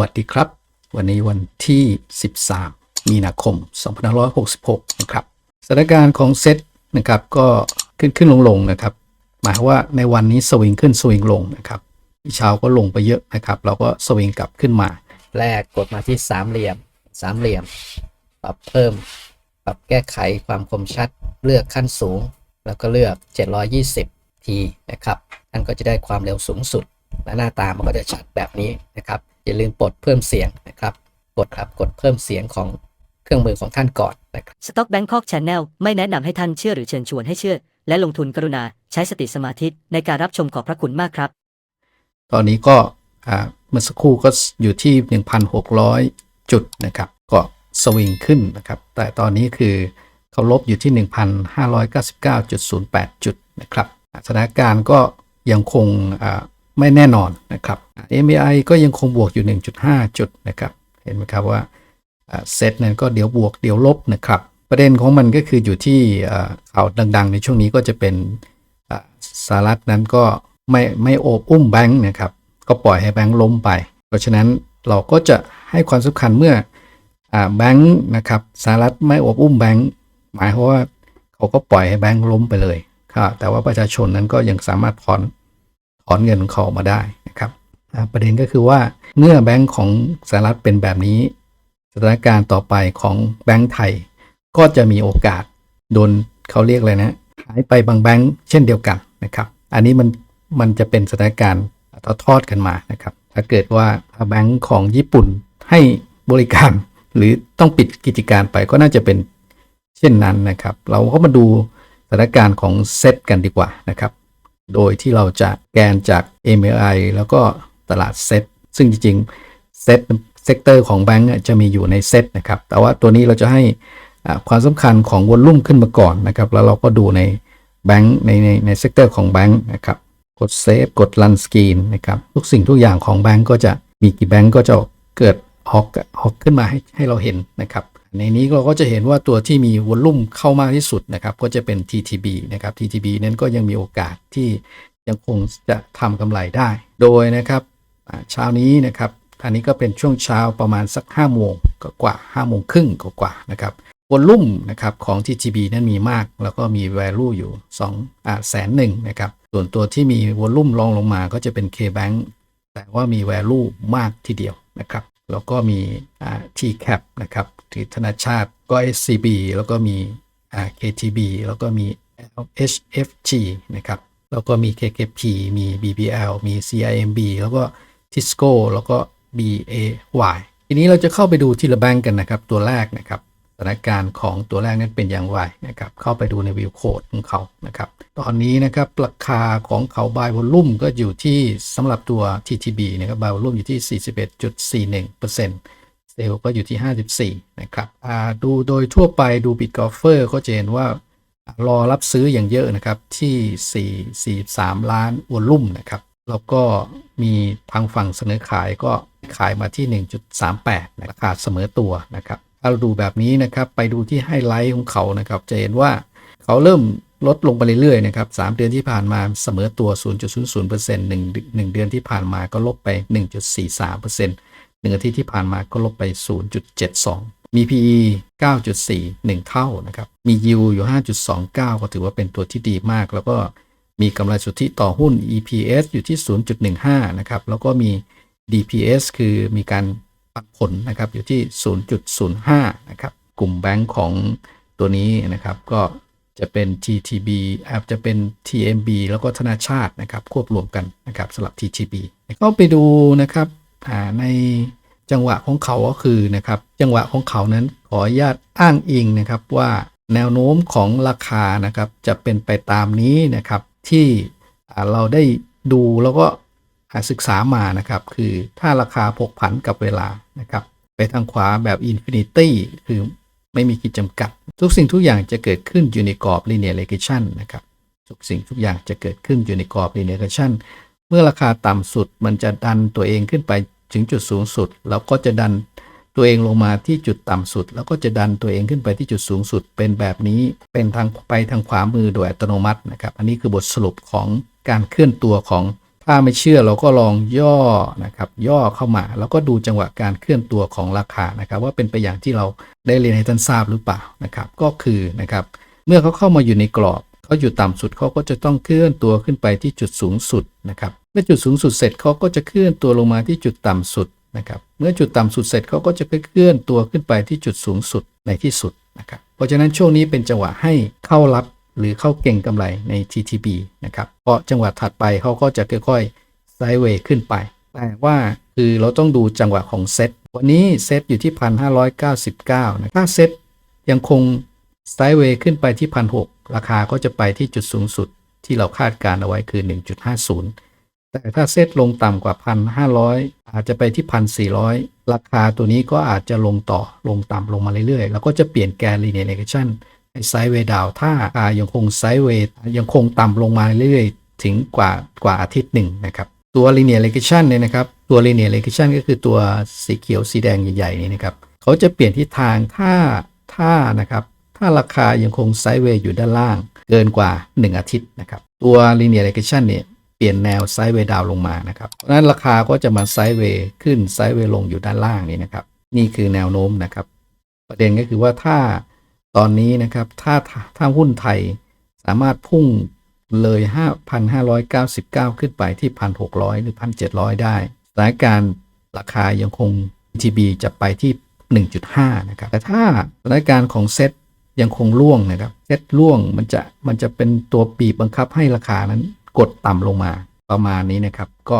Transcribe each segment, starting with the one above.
วัสดีครับ วันนี้วันที่ 13 มีนาคม 2566 นะครับสถานการณ์ของเซตนะครับก็ขึ้นขึ้นลงลงนะครับ หมายว่าในวันนี้สวิงขึ้นสวิงลงนะครับเช้าก็ลงไปเยอะนะครับ เราก็สวิงกลับขึ้นมา แรกกดมาที่สามเหลี่ยมสามเหลี่ยม ปรับเพิ่ม ปรับแก้ไขความคมชัด เลือกขั้นสูง แล้วก็เลือก 720 ทีนะครับท่านก็จะได้ความเร็วสูงสุด และหน้าตามันก็จะชัดแบบนี้นะครับ อย่าลืมปลดเพิ่มเสียงนะครับ กดครับกดเพิ่มเสียงของเครื่องมือของท่านก่อนนะครับ Stock Bangkok Channel ไม่แนะนำให้ท่านเชื่อหรือเชิญชวนให้เชื่อ และลงทุนกรุณาใช้สติสมาธิในการรับชมขอบพระคุณมากครับ ตอนนี้ก็อ่าเมื่อสักครู่ก็อยู่ที่ 1,600 จุดนะครับ ก็สวิงขึ้นนะครับ แต่ตอนนี้คือเขาลบอยู่ที่ 1,599.08 จุดนะครับสถานการณ์ก็ยังคงอ่า ไม่แน่นอนนะครับ MAI ก็ยังคงบวกอยู่ 1.5 จุดนะครับ เห็นไหมครับว่าเซตนั้นก็เดี๋ยวบวกเดี๋ยวลบนะครับ ประเด็นของมันก็คืออยู่ที่ข่าวดัง ๆ ในช่วงนี้ก็จะเป็นสหรัฐนั้นก็ไม่ไม่โอบอุ้มแบงค์นะครับ ก็ปล่อยให้แบงค์ล้มไป เพราะฉะนั้นเราก็จะให้ความสำคัญเมื่อแบงค์นะครับสหรัฐไม่โอบอุ้มแบงค์หมายความว่าเขาก็ปล่อยให้แบงค์ล้มไปเลยครับแต่ว่าประชาชนนั้นก็ยังสามารถถอน ถอนเงินของเขาออกมาได้นะครับประเด็นก็คือว่าเมื่อแบงค์ของสหรัฐเป็นแบบนี้ สถานการณ์ต่อไปของแบงค์ไทย ก็จะมีโอกาสโดนเขาเรียกอะไรนะหายไปบางแบงค์เช่นเดียวกันนะครับ อันนี้มันมันจะเป็นสถานการณ์ทอดทอดกันมานะครับ ถ้าเกิดว่าแบงค์ของญี่ปุ่นให้บริการ หรือต้องปิดกิจการไปก็น่าจะเป็นเช่นนั้นนะครับ เราก็มาดูสถานการณ์ของเซตกันดีกว่านะครับ โดยที่เราจะแกนจาก MLI แล้วก็ตลาดเซตซึ่งจริงๆเซตเซกเตอร์ของแบงก์จะมีอยู่ในเซตนะครับ แต่ว่าตัวนี้เราจะให้ความสำคัญของวอลลุ่มขึ้นมาก่อนนะครับ แล้วเราก็ดูในแบงก์ในในในเซกเตอร์ของแบงก์นะครับ กดเซฟกดรันสกรีนนะครับ ทุกสิ่งทุกอย่างของแบงก์ก็จะมีกี่แบงก์ก็จะเกิดออกออกขึ้นมาให้ให้เราเห็นนะครับ ในนี้เราก็จะเห็นว่าตัวที่มีวอลลุ่มเข้ามากที่สุดนะครับก็จะเป็น TTB นะครับ TTB นั้นก็ยังมีโอกาสที่ยังคงจะทำกำไรได้ โดยนะครับเช้านี้นะครับอันนี้ก็เป็นช่วงเช้าประมาณสัก5โมงก็กว่า5โมงครึ่งก็กว่านะครับวอลลุ่มนะครับของ TTB นั้นมีมาก แล้วก็มี value อยู่2อ่าแสนหนึ่งนะครับส่วนตัวที่มีวอลลุ่มรองลงมาก็จะเป็น KBank แต่ว่ามี value มากทีเดียวนะครับ แล้วก็มี TCAP นะครับที่ธนาชาติก็ SCB แล้วก็มี KTB แล้วก็มี HFG นะครับ แล้วก็มี KKP มี BBL มี CIMB แล้วก็ Tisco แล้วก็ BAY ทีนี้เราจะเข้าไปดูทีละแบงก์กันนะครับ ตัวแรกนะครับ สถานการณ์ของตัวแรกนั้นเป็นอย่างไรนะครับ เข้าไปดูในวิวโคดของเขานะครับ ตอนนี้นะครับราคาของเขาบายวอลลุ่มก็อยู่ที่สำหรับตัว TTB นะครับบายวอลลุ่มอยู่ที่ 41.41%เซลล์ก็อยู่ที่ 54 นะครับดูโดยทั่วไปดูบิตกอฟเฟอร์ก็จะเห็นว่ารอรับซื้ออย่างเยอะนะครับ ที่ 4 43 ล้านวอลลุ่มนะครับ แล้วก็มีทางฝั่งเสนอขายก็ขายมาที่ 1.38 ราคาเสมอตัวนะครับ ถ้าเราดูแบบนี้นะครับ ไปดูที่ไฮไลท์ของเขานะครับ จะเห็นว่าเขาเริ่มลดลงไปเรื่อยๆนะครับ3เดือนที่ผ่านมาเสมอตัว 0.00% 1 1 เดือนที่ผ่านมาก็ลบไป 1.43%หนือาทิตย์ที่ผ่านมาก็ลบไป 0.72 มี PE 9.4 1 เท่านะครับ มี yield อยู่ 5.29 ก็ถือว่าเป็นตัวที่ดีมาก แล้วก็มีกำไรสุทธิต่อหุ้น EPS อยู่ที่ 0.15 นะครับ แล้วก็มี DPS คือมีการ ปันผลนะครับอยู่ที่ 0.05 นะครับ กลุ่มแบงก์ของตัวนี้นะครับก็จะเป็น TTB อาจจะเป็น TMB แล้วก็ธนาชาตินะครับควบรวมกันนะครับสำหรับ TTB เข้าไปดูนะครับอ่าในจังหวะของเขาก็คือนะครับจังหวะของเขานั้นขออนุญาตอ้างอิงนะครับว่าแนวโน้มของราคานะครับจะเป็นไปตามนี้นะครับที่เราได้ดูแล้วก็ ศึกษามานะครับ คือถ้าราคาผกผันกับเวลานะครับ ไปทางขวาแบบอินฟินิตี้คือไม่มีขีดจำกัด ทุกสิ่งทุกอย่างจะเกิดขึ้นอยู่ในกรอบ linear regression นะครับ ทุกสิ่งทุกอย่างจะเกิดขึ้นอยู่ในกรอบ linear regression เมื่อราคาต่ำสุดมันจะดันตัวเองขึ้นไปถึงจุดสูงสุด แล้วก็จะดันตัวเองลงมาที่จุดต่ำสุด แล้วก็จะดันตัวเองขึ้นไปที่จุดสูงสุด เป็นแบบนี้เป็นทางไปทางขวามือโดยอัตโนมัตินะครับ อันนี้คือบทสรุปของการเคลื่อนตัวของ ถ้าไม่เชื่อเราก็ลองย่อนะครับ ย่อเข้ามา แล้วก็ดูจังหวะการเคลื่อนตัวของราคานะครับ ว่าเป็นไปอย่างที่เราได้เรียนให้ท่านทราบหรือเปล่านะครับ ก็คือนะครับ เมื่อเขาเข้ามาอยู่ในกรอบเขาอยู่ต่ำสุดเขาก็จะต้องเคลื่อนตัวขึ้นไปที่จุดสูงสุดนะครับ เมื่อจุดสูงสุดเสร็จเขาก็จะเคลื่อนตัวลงมาที่จุดต่ำสุดนะครับ เมื่อจุดต่ำสุดเสร็จเขาก็จะเคลื่อนตัวขึ้นไปที่จุดสูงสุดในที่สุดนะครับ เพราะฉะนั้นช่วงนี้เป็นจังหวะให้เข้ารับ หรือเข้าเก่งกำไรใน TTB นะครับเพราะจังหวะถัดไปเขาก็จะค่อยๆไซด์เวย์ขึ้นไป แต่ว่าคือเราต้องดูจังหวะของเซตวันนี้เซตอยู่ที่ 1,599นะถ้าเซตยังคงไซด์เวย์ขึ้นไปที่ 1,600 ราคาก็จะไปที่จุดสูงสุดที่เราคาดการเอาไว้คือ 1.50 แต่ถ้าเซตลงต่ำกว่า 1,500 อาจจะไปที่ 1,400 ราคาตัวนี้ก็อาจจะลงต่อลงต่ำลงมาเรื่อยๆ แล้วก็จะเปลี่ยนแกน linear regression ไซด์เวดาวถ้าราคายังคงไซด์เวยังคงต่ำลงมาเรื่อยๆ ถึงกว่ากว่าอาทิตย์หนึ่งนะครับ ตัว linear regression เนี่ยนะครับ ตัว linear regression ก็คือตัวสีเขียวสีแดงใหญ่ๆนี่นะครับ เขาจะเปลี่ยนทิศทางถ้าถ้านะครับถ้าราคายังคงไซด์เวย์อยู่ด้านล่าง เกินกว่า 1 อาทิตย์นะครับ ตัว linear regression เนี่ยเปลี่ยนแนวไซด์เวย์ดาวลงมานะครับเพราะนั้นราคาก็จะมาไซด์เวย์ขึ้นไซด์เวย์ลงอยู่ด้านล่างนี่นะครับ นี่คือแนวโน้มนะครับ ประเด็นก็คือว่าถ้า ตอนนี้นะครับถ้าถ้าหุ้นไทยสามารถพุ่งเลย 5,599 ขึ้นไปที่ 1,600 หรือ 1,700 ได้สถานการณ์ราคายังคง TB จะไปที่ 1.5 นะครับ แต่ถ้าสถานการณ์ของเซ็ตยังคงร่วงนะครับ เซ็ตร่วงมันจะมันจะเป็นตัวปีบบังคับให้ราคานั้นกดต่ำลงมาประมาณนี้นะครับ ก็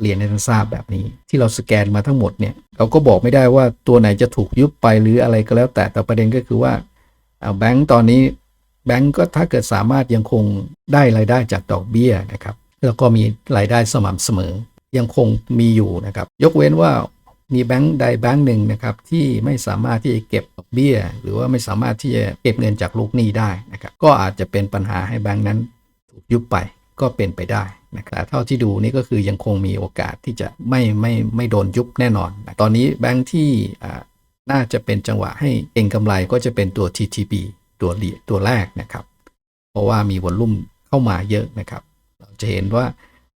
เรียนให้ท่านทราบแบบนี้ ที่เราสแกนมาทั้งหมดเนี่ยเราก็บอกไม่ได้ว่าตัวไหนจะถูกยุบไปหรืออะไรก็แล้วแต่แต่ประเด็นก็คือว่า แบงก์ตอนนี้แบงก์ก็ถ้าเกิดสามารถยังคงได้รายได้จากดอกเบี้ยนะครับแล้วก็มีรายได้สม่ำเสมอ ยังคงมีอยู่นะครับ ยกเว้นว่ามีแบงก์ใดแบงก์หนึ่งนะครับที่ไม่สามารถที่จะเก็บดอกเบี้ย หรือว่าไม่สามารถที่จะเก็บเงินจากลูกหนี้ได้นะครับก็อาจจะเป็นปัญหาให้แบงก์นั้นถูกยุบไปก็เป็นไปได้นะครับเท่าที่ดูนี่ก็คือยังคงมีโอกาสที่จะไม่ไม่ไม่โดนยุบแน่นอน ตอนนี้แบงก์ที่ น่าจะเป็นจังหวะให้เองกำไรก็จะเป็นตัว TTB ตัวเดียตัวแรกนะครับ เพราะว่ามีวอลลุ่มเข้ามาเยอะนะครับ เราจะเห็นว่า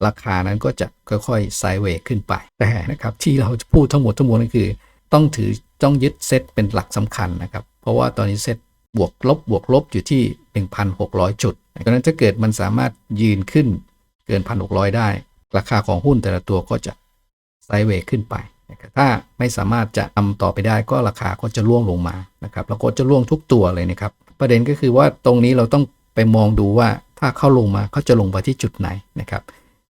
ราคานั้นก็จะค่อยๆไซด์เวย์ขึ้นไป แต่นะครับที่เราจะพูดทั้งหมดทั้งมวลก็คือ ต้องถือต้องยึดเซตเป็นหลักสำคัญนะครับ เพราะว่าตอนนี้เซตบวกลบบวกลบอยู่ที่ 1,600 จุดดังนั้นถ้าเกิดมันสามารถยืนขึ้นเกิน 1,600 ได้ ราคาของหุ้นแต่ละตัวก็จะไซด์เวย์ขึ้นไป ถ้าไม่สามารถจะทำต่อไปได้ก็ราคาก็จะร่วงลงมานะครับแล้วก็จะร่วงทุกตัวเลยนะครับ ประเด็นก็คือว่าตรงนี้เราต้องไปมองดูว่าถ้าเข้าลงมาเขาจะลงไปที่จุดไหนนะครับ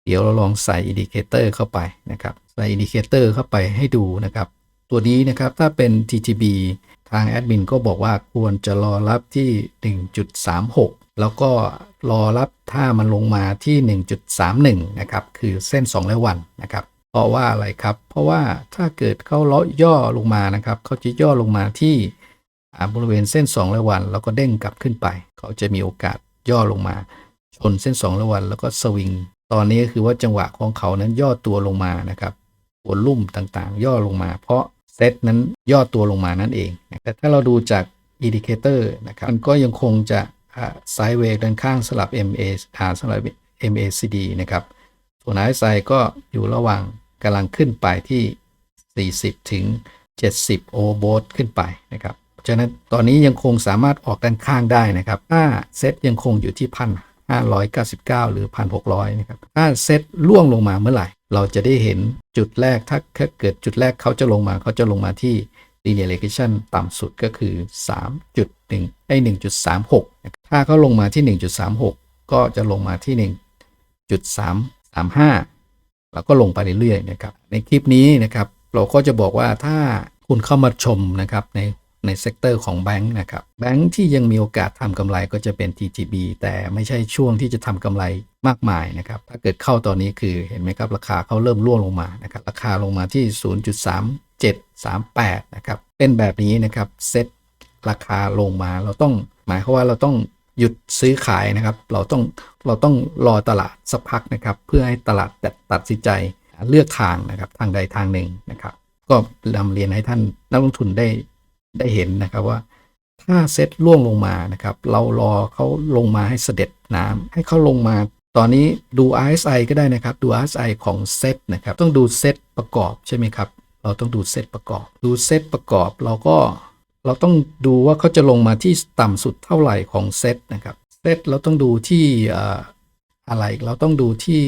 เดี๋ยวเราลองใส่อินดิเคเตอร์เข้าไปนะครับ ใส่อินดิเคเตอร์เข้าไปให้ดูนะครับ ตัวนี้นะครับถ้าเป็น TTB ทางแอดมินก็บอกว่าควรจะรอรับที่ 1.36 แล้วก็รอรับถ้ามันลงมาที่ 1.31 นะครับ คือเส้น2ร้อยวันนะครับ เพราะว่าอะไรครับ เพราะว่าถ้าเกิดเขาเลาะย่อลงมานะครับเขาจะย่อลงมาที่บริเวณเส้น2ร้อยวัน แล้วก็เด้งกลับขึ้นไป เขาจะมีโอกาสย่อลงมา ชนเส้น2ร้อยวัน แล้วก็สวิง ตอนนี้ก็คือว่าจังหวะของเขานั้นย่อตัวลงมานะครับวอลลุ่มต่างๆ ย่อลงมา เพราะเซตนั้นย่อตัวลงมานั่นเอง แต่ถ้าเราดูจากอินดิเคเตอร์นะครับมันก็ยังคงจะไซด์เวย์ด้านข้างสลับ MA อ่าสลับ MACD นะครับส่วน RSI ก็อยู่ระหว่าง กำลังขึ้นไปที่ 40 ถึง 70 โอโบทขึ้นไปนะครับเพราะฉะนั้นตอนนี้ยังคงสามารถออกด้านข้างได้นะครับถ้าเซตยังคงอยู่ที่พัน599 หรือ 1,600 นะครับ ถ้าเซตล่วงลงมาเมื่อไหร่ เราจะได้เห็นจุดแรก ถ้าเกิดจุดแรกเขาจะลงมา เขาจะลงมาที่ linear regression ต่ำสุดก็คือ 3.1 ไอ้ 1.36 ถ้าเขาลงมาที่ 1.36 ก็จะลงมาที่ 1.335 แล้วก็ลงไปเรื่อยๆนะครับในคลิปนี้นะครับเราก็จะบอกว่าถ้าคุณเข้ามาชมนะครับในในเซกเตอร์ของแบงค์นะครับแบงค์ที่ยังมีโอกาสทำกำไรก็จะเป็น TGB แต่ไม่ใช่ช่วงที่จะทำกำไรมากมายนะครับ ถ้าเกิดเข้าตอนนี้คือเห็นไหมครับ ราคาเขาเริ่มร่วงลงมานะครับราคาลงมาที่ 0.3738 นะครับ เป็นแบบนี้นะครับเซ็ตราคาลงมาเราต้องหมายความว่าเราต้อง หยุดซื้อขายนะครับ เราต้องเราต้องรอตลาดสักพักนะครับ เพื่อให้ตลาดตัดตัดสินใจเลือกทางนะครับทางใดทางหนึ่งนะครับ ก็นำเรียนให้ท่านนักลงทุนได้ได้เห็นนะครับว่า ถ้าเซ็ตล่วงลงมานะครับ เรารอเขาลงมาให้เสด็จน้ำให้เขาลงมา ตอนนี้ดู RSI ก็ได้นะครับ ดู RSI ของเซ็ตนะครับ ต้องดูเซ็ตประกอบใช่ไหมครับ เราต้องดูเซ็ตประกอบ ดูเซ็ตประกอบเราก็ เราต้องดูว่าเขาจะลงมาที่ต่ำสุดเท่าไหร่ของเซตนะครับ เซตเราต้องดูที่เอ่ออะไร เราต้องดูที่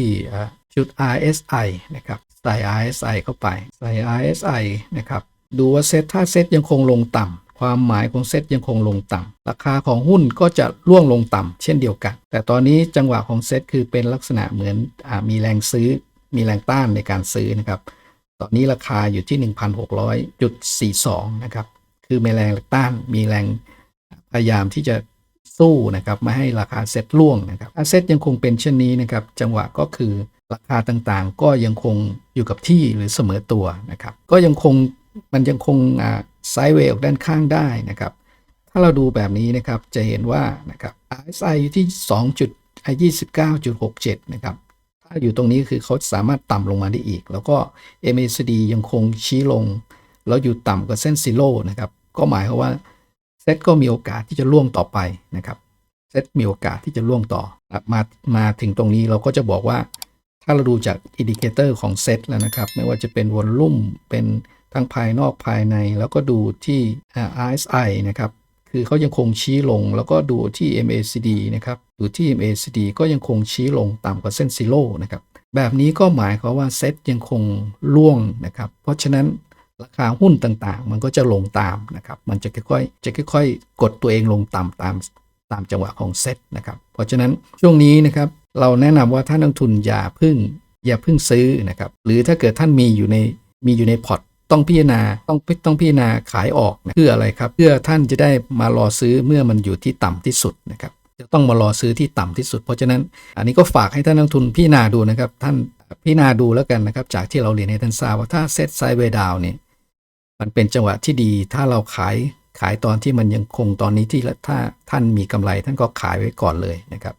จุด RSI นะครับ ใส่ RSI เข้าไป ใส่ RSI นะครับ ดูว่าเซตถ้าเซตยังคงลงต่ำ ความหมายของเซตยังคงลงต่ำ ราคาของหุ้นก็จะร่วงลงต่ำเช่นเดียวกัน แต่ตอนนี้จังหวะของเซตคือเป็นลักษณะเหมือนอมีแรงซื้อ มีแรงต้านในการซื้อนะครับ ตอนนี้ราคาอยู่ที่ 1,600.42 นะครับ คือมีแรงต้านมีแรงพยายามที่จะสู้นะครับไม่ให้ราคาเซ็ตล่วงนะครับถ้าเซ็ตยังคงเป็นเช่นนี้นะครับ จังหวะก็คือราคาต่างๆ ก็ยังคงอยู่กับที่หรือเสมอตัวนะครับ ก็ยังคงมันยังคงไซด์เวย์ออกด้านข้างได้นะครับ ถ้าเราดูแบบนี้นะครับจะเห็นว่านะครับ RSI อยู่ที่2จุด29.67 นะครับ ถ้าอยู่ตรงนี้คือเขาสามารถต่ำลงมาได้อีก แล้วก็ MACD ยังคงชี้ลง แล้วอยู่ต่ำกว่าเส้นซีโร่นะครับก็หมายความว่าเซตก็มีโอกาสที่จะล่วงต่อไปนะครับเซตมีโอกาสที่จะล่วงต่อมามาถึงตรงนี้เราก็จะบอกว่า ถ้าเราดูจากอินดิเคเตอร์ของเซตแล้วนะครับ ไม่ว่าจะเป็นวอลลุ่มเป็นทั้งภายนอกภายใน แล้วก็ดูที่ RSI นะครับคือเขายังคงชี้ลงแล้วก็ดูที่ MACD นะครับดูที่ MACD ก็ยังคงชี้ลงต่ำกว่าเส้นซีโร่นะครับแบบนี้ก็หมายความว่าเซตยังคงล่วงนะครับ เพราะฉะนั้น ราคาหุ้นต่างๆ มันก็จะลงตามนะครับ มันจะค่อยๆจะค่อยๆ กดตัวเองลงต่ำตามตามจังหวะของเซตนะครับ เพราะฉะนั้นช่วงนี้นะครับเราแนะนำว่าท่านนักทุนอย่าพึ่งอย่าพึ่งซื้อนะครับ หรือถ้าเกิดท่านมีอยู่ในมีอยู่ในพอร์ตต้องพิจารณาต้องต้องพิจารณาขายออกนะเพื่ออะไรครับ เพื่อท่านจะได้มารอซื้อเมื่อมันอยู่ที่ต่ำที่สุดนะครับ จะต้องมารอซื้อที่ต่ำที่สุด เพราะฉะนั้นอันนี้ก็ฝากให้ท่านนักทุนพิจารณาดูนะครับ ท่านพิจารณาดูแล้วกันนะครับ จากที่เราเรียนให้ท่านทราบว่าถ้าเซตไซด์เวดาวเนี่ยมันเป็นจังหวะที่ดี ถ้าเราขายขายตอนที่มันยังคงตอนนี้ที่ถ้าท่านมีกำไร ท่านก็ขายไว้ก่อนเลยนะครับ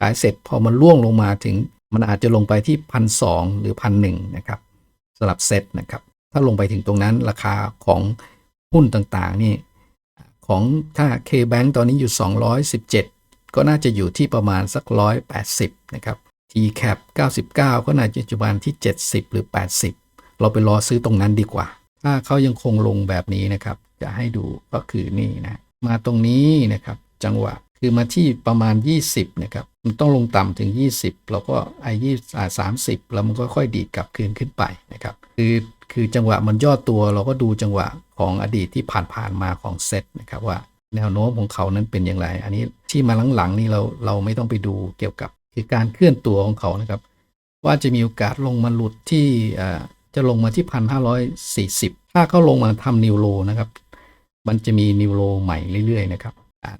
ขายเสร็จพอมันล่วงลงมาถึงมันอาจจะลงไปที่พันสองหรือพันหนึ่งนะครับสำหรับเซ็ตนะครับ ถ้าลงไปถึงตรงนั้นราคาของหุ้นต่างๆนี่ของถ้า K-Bank ตอนนี้อยู่ 217 ก็น่าจะอยู่ที่ประมาณสัก 180 นะครับ T-Cap 99 ก็น่าจะปัจจุบันที่ 70 หรือ 80 เราไปรอซื้อตรงนั้นดีกว่า ถ้าเขายังคงลงแบบนี้นะครับ จะให้ดูก็คือนี่นะ มาตรงนี้นะครับ จังหวะคือมาที่ประมาณ 20 นะครับ มันต้องลงต่ำถึง 20 แล้วก็ไอ้ยี่สามสิบแล้วมันก็ค่อยดีดกลับคืนขึ้นไปนะครับ คือคือจังหวะมันย่อตัวเราก็ดูจังหวะของอดีตที่ผ่านๆมาของเซตนะครับว่า แนวโน้มของเขานั้นเป็นอย่างไร อันนี้ที่มาหลังๆนี่เราเราไม่ต้องไปดูเกี่ยวกับคือการเคลื่อนตัวของเขานะครับ ว่าจะมีโอกาสลงมาหลุดที่จะลงมาที่พันห้าร้อยสี่สิบถ้าเขาลงมาทำนิวโลนะครับ มันจะมีนิวโลใหม่เรื่อยๆนะครับ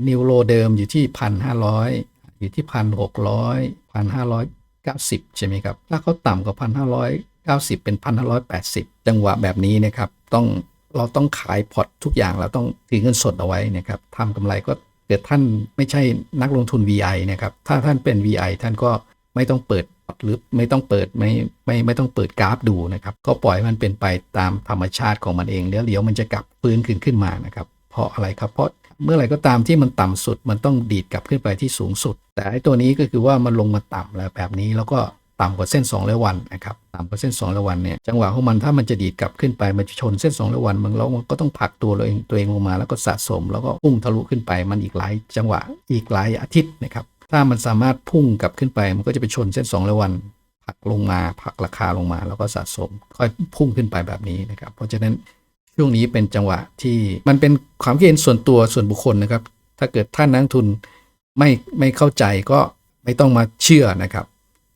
นิวโลเดิมอยู่ที่พันห้าร้อยอยู่ที่พันหกร้อยพันห้าร้อยเก้าสิบใช่ไหมครับ ถ้าเขาต่ำกว่าพันห้าร้อยเก้าสิบเป็นพันห้าร้อยแปดสิบจังหวะแบบนี้นะครับ ต้อง เราต้องขายพอร์ตทุกอย่างเราต้องถือเงินสดเอาไว้นะครับทำกำไรก็เกิดท่านไม่ใช่นักลงทุน VI นะครับถ้าท่านเป็น VI ท่านก็ไม่ต้องเปิดหรือไม่ต้องเปิดไม่ไม่ไม่ต้องเปิดกราฟดูนะครับ ก็ปล่อยมันเป็นไปตามธรรมชาติของมันเองเดี๋ยวเดี๋ยวมันจะกลับฟื้นขึ้นขึ้นมานะครับ เพราะอะไรครับเพราะเมื่อไหร่ก็ตามที่มันต่ำสุดมันต้องดีดกลับขึ้นไปที่สูงสุด แต่ไอ้ตัวนี้ก็คือว่ามันลงมาต่ำแล้วแบบนี้แล้วก็ ต่ำกว่าเส้น2ร้อยวันนะครับต่ำกว่าเส้น2ร้อยวันเนี่ยจังหวะของมันถ้ามันจะดีดกลับขึ้นไปมันจะชนเส้น2ร้อยวันมันแล้วมันก็ต้องผลักตัวเราเองตัวเองลงมาแล้วก็สะสม แล้วก็พุ่งทะลุขึ้นไปมันอีกหลายจังหวะอีกหลายอาทิตย์นะครับถ้ามันสามารถพุ่งกลับขึ้นไป มันก็จะไปชนเส้น2ร้อยวันผลักลงมาผลักราคาลงมา แล้วก็สะสม ค่อยพุ่งขึ้นไปแบบนี้นะครับเพราะฉะนั้นช่วงนี้เป็นจังหวะที่มันเป็นความคิดเห็นส่วนตัวส่วนบุคคลนะครับ ถ้าเกิดท่านนักทุนไม่ไม่เข้าใจก็ไม่ต้องมาเชื่อนะครับ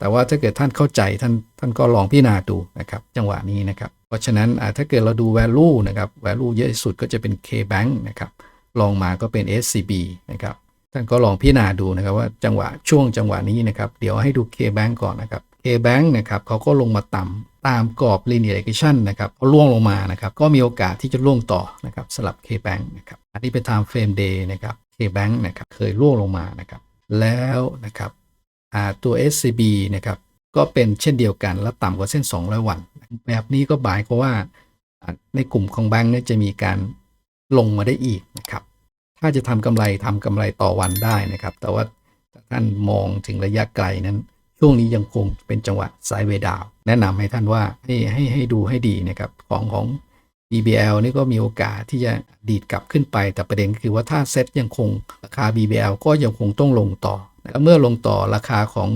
แต่ว่าถ้าเกิดท่านเข้าใจท่านท่านก็ลองพิจารณาดูนะครับจังหวะนี้นะครับ เพราะฉะนั้นถ้าเกิดเราดู value นะครับ value เยอะที่สุดก็จะเป็น K-Bank นะครับลองมาก็เป็น SCB นะครับท่านก็ลองพิจารณาดูนะครับว่าจังหวะช่วงจังหวะนี้นะครับ เดี๋ยวให้ดู K-Bank ก่อนนะครับ K-Bank นะครับเขาก็ลงมาต่ำตามกรอบ linear regression นะครับเขาล่วงลงมานะครับ ก็มีโอกาสที่จะล่วงต่อนะครับสลับ K-Bank นะครับอันนี้เป็น time frame day นะครับ K-Bank นะครับเคยล่วงลงมานะครับ แล้วนะครับ ตัว SCB นะครับก็เป็นเช่นเดียวกันแล้วต่ำกว่าเส้น 200 วัน แบบนี้ก็หมายความว่าในกลุ่มของแบงก์เนี่ยจะมีการลงมาได้อีกนะครับ ถ้าจะทำกำไรทำกำไรต่อวันได้นะครับ แต่ว่าท่านมองถึงระยะไกลนั้น ช่วงนี้ยังคงเป็นจังหวะไซด์เวดาว แนะนำให้ท่านว่าให้ให้ให้ดูให้ดีนะครับ ของของ BBL นี่ก็มีโอกาสที่จะดีดกลับขึ้นไป แต่ประเด็นคือว่าถ้าเซ็ตยังคงราคา BBL ก็ยังคงต้องลงต่อ แล้วเมื่อลงต่อราคาของ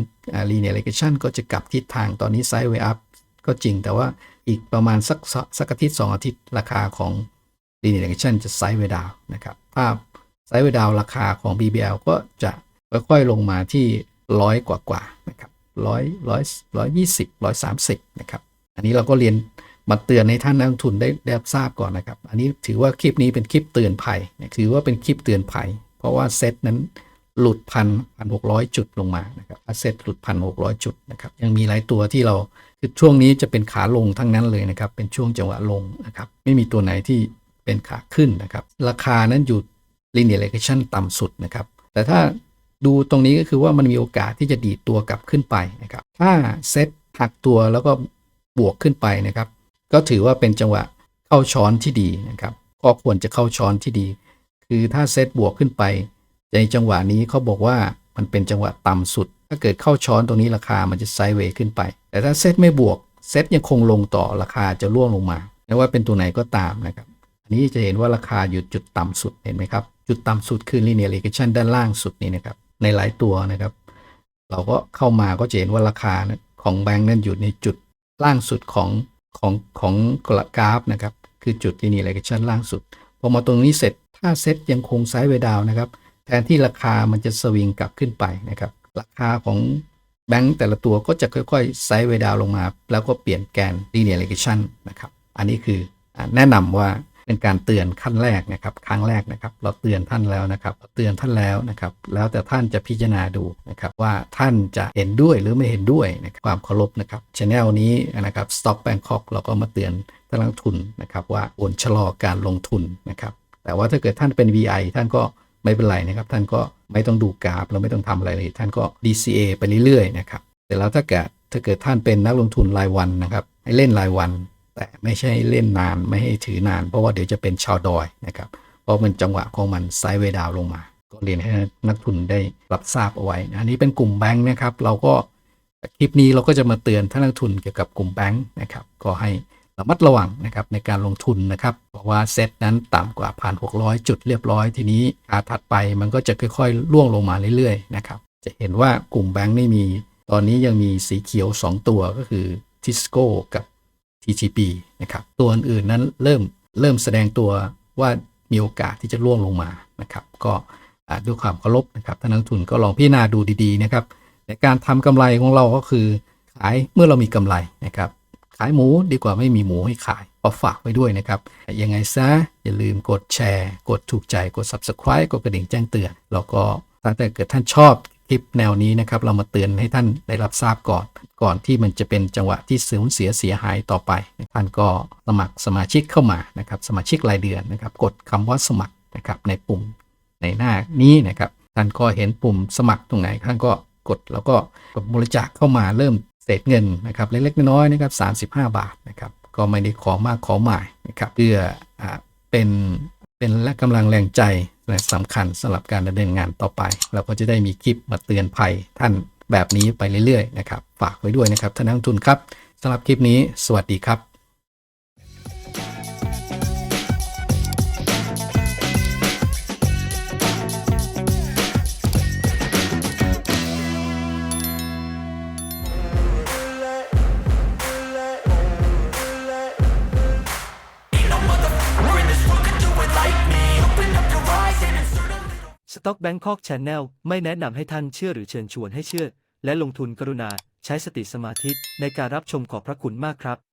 linear regression ก็จะกลับทิศทางตอนนี้ไซด์เวย์อัพก็จริงแต่ว่าอีกประมาณสักสักอาทิตย์สองอาทิตย์ราคาของ linear regression จะไซด์เวย์ดาวนะครับถ้าไซด์เวย์ดาวราคาของ BBL ก็จะค่อยๆลงมาที่ร้อยกว่าๆนะครับร้อยร้อยร้อยยี่สิบร้อยสามสิบนะครับ อันนี้เราก็เรียนมาเตือนให้ท่านนักลงทุนได้ได้รับทราบก่อนนะครับ อันนี้ถือว่าคลิปนี้เป็นคลิปเตือนภัยถือว่าเป็นคลิปเตือนภัย เพราะว่าเซตนั้น หลุดพันพันหกร้อยจุดลงมานะครับเซตหลุดพันหกร้อยจุดนะครับยังมีหลายตัวที่เราคือช่วงนี้จะเป็นขาลงทั้งนั้นเลยนะครับ เป็นช่วงจังหวะลงนะครับไม่มีตัวไหนที่เป็นขาขึ้นนะครับ ราคานั้นอยู่ linear regression ต่ำสุดนะครับ แต่ถ้าดูตรงนี้ก็คือว่ามันมีโอกาสที่จะดีดตัวกลับขึ้นไปนะครับ ถ้าเซตหักตัวแล้วก็บวกขึ้นไปนะครับ ก็ถือว่าเป็นจังหวะเข้าช้อนที่ดีนะครับ ก็ควรจะเข้าช้อนที่ดี คือถ้าเซตบวกขึ้นไป ในจังหวะนี้เขาบอกว่ามันเป็นจังหวะต่ำสุด ถ้าเกิดเข้าช้อนตรงนี้ราคามันจะไซด์เวย์ขึ้นไป แต่ถ้าเซตไม่บวกเซตยังคงลงต่อราคาจะร่วงลงมาไม่ว่าเป็นตัวไหนก็ตามนะครับ อันนี้จะเห็นว่าราคาอยู่จุดต่ำสุดเห็นไหมครับ จุดต่ำสุดคือ linear regression ด้านล่างสุดนี้นะครับ ในหลายตัวนะครับ เราก็เข้ามาก็จะเห็นว่าราคาของแบงก์นั้นอยู่ในจุดล่างสุดของของของกราฟนะครับ คือจุด linear regression ล่างสุด พอมาตรงนี้เสร็จถ้าเซตยังคงไซด์เวย์ดาวนะครับ แทนที่ราคามันจะสวิงกลับขึ้นไปนะครับ ราคาของแบงก์แต่ละตัวก็จะค่อยๆไซด์เวดาวลงมา แล้วก็เปลี่ยนแกน linear regression นะครับ อันนี้คือแนะนำว่าเป็นการเตือนขั้นแรกนะครับ ครั้งแรกนะครับ เราเตือนท่านแล้วนะครับ เตือนท่านแล้วนะครับ แล้วแต่ท่านจะพิจารณาดูนะครับ ว่าท่านจะเห็นด้วยหรือไม่เห็นด้วยนะครับความเคารพนะครับช anel นี้นะครับ Stock Bangkok เราก็มาเตือนท่านนักลงทุนนะครับ ว่าควรชะลอการลงทุนนะครับ แต่ว่าถ้าเกิดท่านเป็น VI ท่านก็ ไม่เป็นไรนะครับ ท่านก็ไม่ต้องดูกราฟเราไม่ต้องทำอะไรเลย ท่านก็ DCA ไปเรื่อยๆนะครับแต่แล้วถ้าเกิดถ้าเกิดท่านเป็นนักลงทุนรายวันนะครับ ให้เล่นรายวัน แต่ไม่ใช่เล่นนานไม่ให้ถือนาน เพราะว่าเดี๋ยวจะเป็นชาวดอยนะครับเพราะมันจังหวะของมันไซด์เวดาวลงมา ก็เรียนให้นักทุนได้รับทราบเอาไว้นะอันนี้เป็นกลุ่มแบงค์นะครับ เราก็คลิปนี้เราก็จะมาเตือนท่านนักทุนเกี่ยวกับกลุ่มแบงค์นะครับ ก็ให้ ระมัดระวังนะครับในการลงทุนนะครับ เพราะว่าเซตนั้นต่ำกว่าพันหกจุดเรียบร้อยทีนี้ขาถัดไปมันก็จะค่อยๆล่วงลงมาเรื่อยๆนะครับจะเห็นว่ากลุ่มแบงค์นี่มี ตอนนี้ยังมีสีเขียว 2 ตัวก็คือทิสโก้กับ TGP นะครับตัวอื่นๆนั้นเริ่มเริ่มแสดงตัวว่ามีโอกาสที่จะร่วงลงมานะครับ ก็ด้วยความเคารพนะครับท่านนักลงทุนก็ลองพิจารณาดูดีๆนะครับในการทำกำไรของเราก็คือขายเมื่อเรามีกำไรนะครับ ขายหมูดีกว่าไม่มีหมูให้ขายก็ฝากไว้ด้วยนะครับ ยังไงซะ อย่าลืมกดแชร์ กดถูกใจกด subscribe กดกระดิ่งแจ้งเตือน แล้วก็ถ้าเกิดท่านชอบคลิปแนวนี้นะครับเรามาเตือนให้ท่านได้รับทราบก่อน ก่อนที่มันจะเป็นจังหวะที่สูญเสียเสียหายต่อไป ท่านก็สมัครสมาชิกเข้ามานะครับสมาชิกรายเดือนนะครับ กดคำว่าสมัครนะครับในปุ่มในหน้านี้นะครับท่านก็เห็นปุ่มสมัครตรงไหนท่านก็กดแล้วก็กดบริจาคเข้ามาเริ่ม เศษเงินนะครับเล็กๆน้อยๆนะครับ 35 บาทนะครับก็ไม่ได้ขอมากขอหมายนะครับเพื่ออเป็นเป็นและกำลังแรงใจและสำคัญสำหรับการดำเนินงานต่อไป เราก็จะได้มีคลิปมาเตือนภัยท่านแบบนี้ไปเรื่อยๆนะครับฝากไว้ด้วยนะครับท่านนักทุนครับสำหรับคลิปนี้ สวัสดีครับ Stock Bangkok Channel ไม่แนะนำให้ท่านเชื่อหรือเชิญชวนให้เชื่อ และลงทุนกรุณา ใช้สติสมาธิในการรับชมขอบพระคุณมากครับ